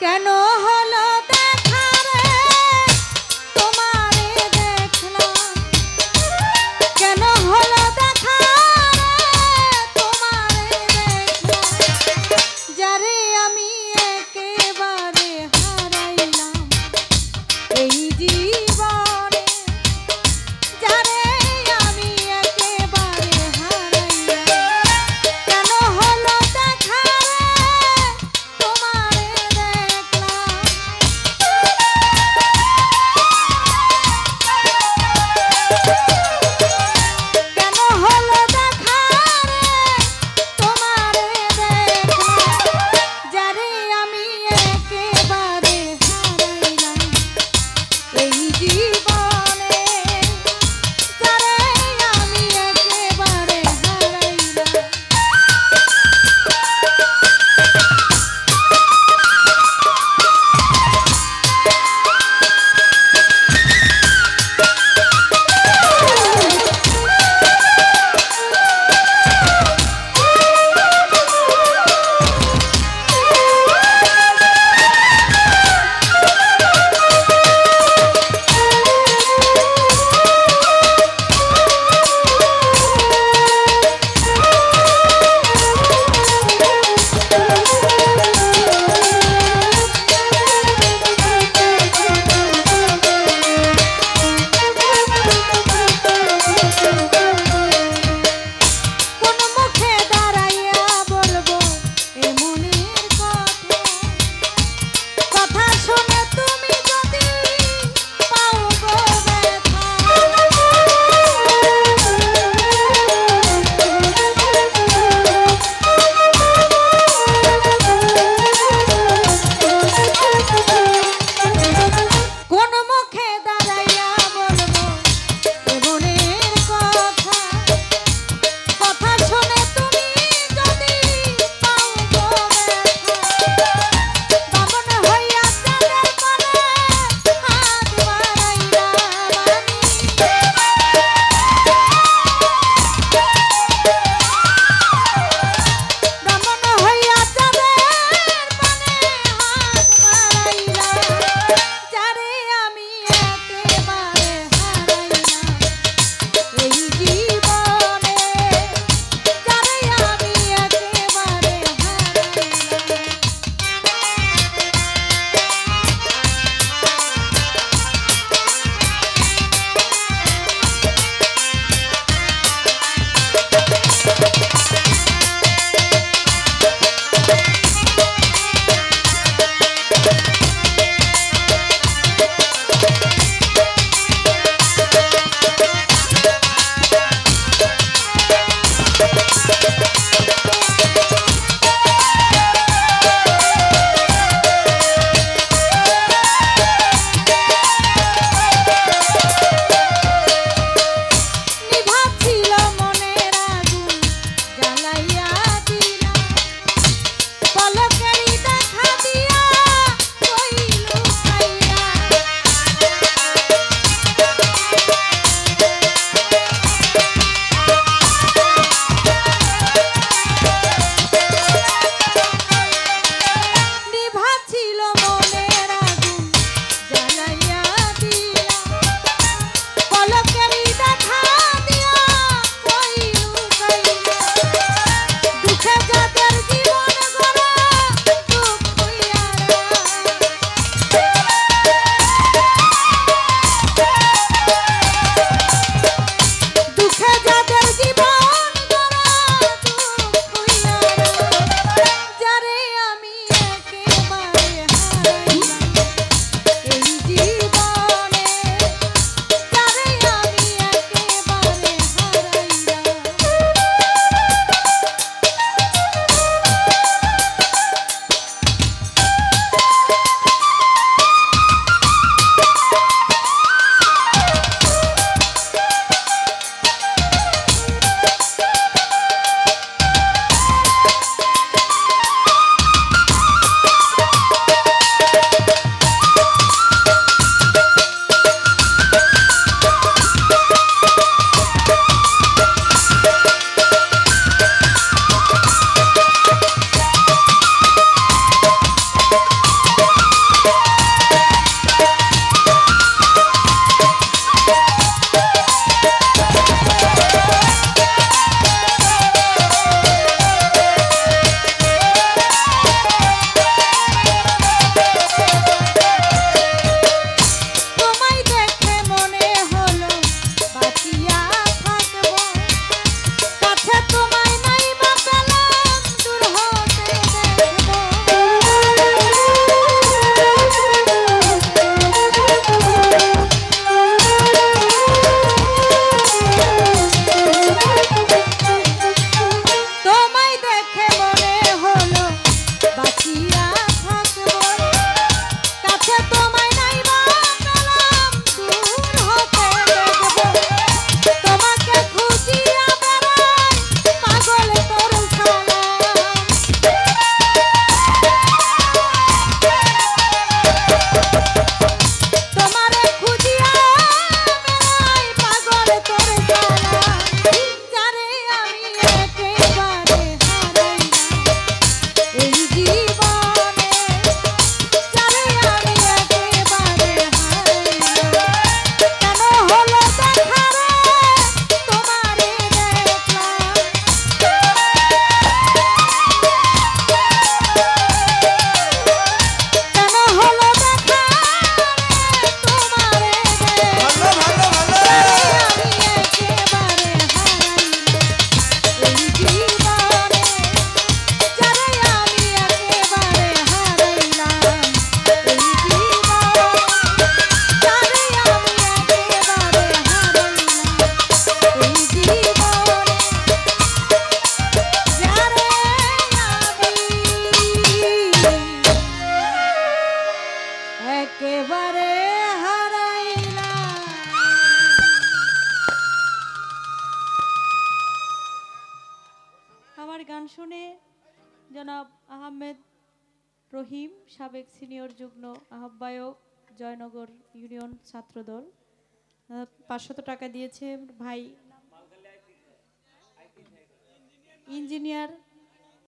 কেন হলো জনাব আহমেদ রহিম, সাবেক সিনিয়র যুগ্ম আহ্বায়ক, জয়নগর ইউনিয়ন ছাত্রদল। পাঁচশত টাকা দিয়েছে ভাই ইঞ্জিনিয়ার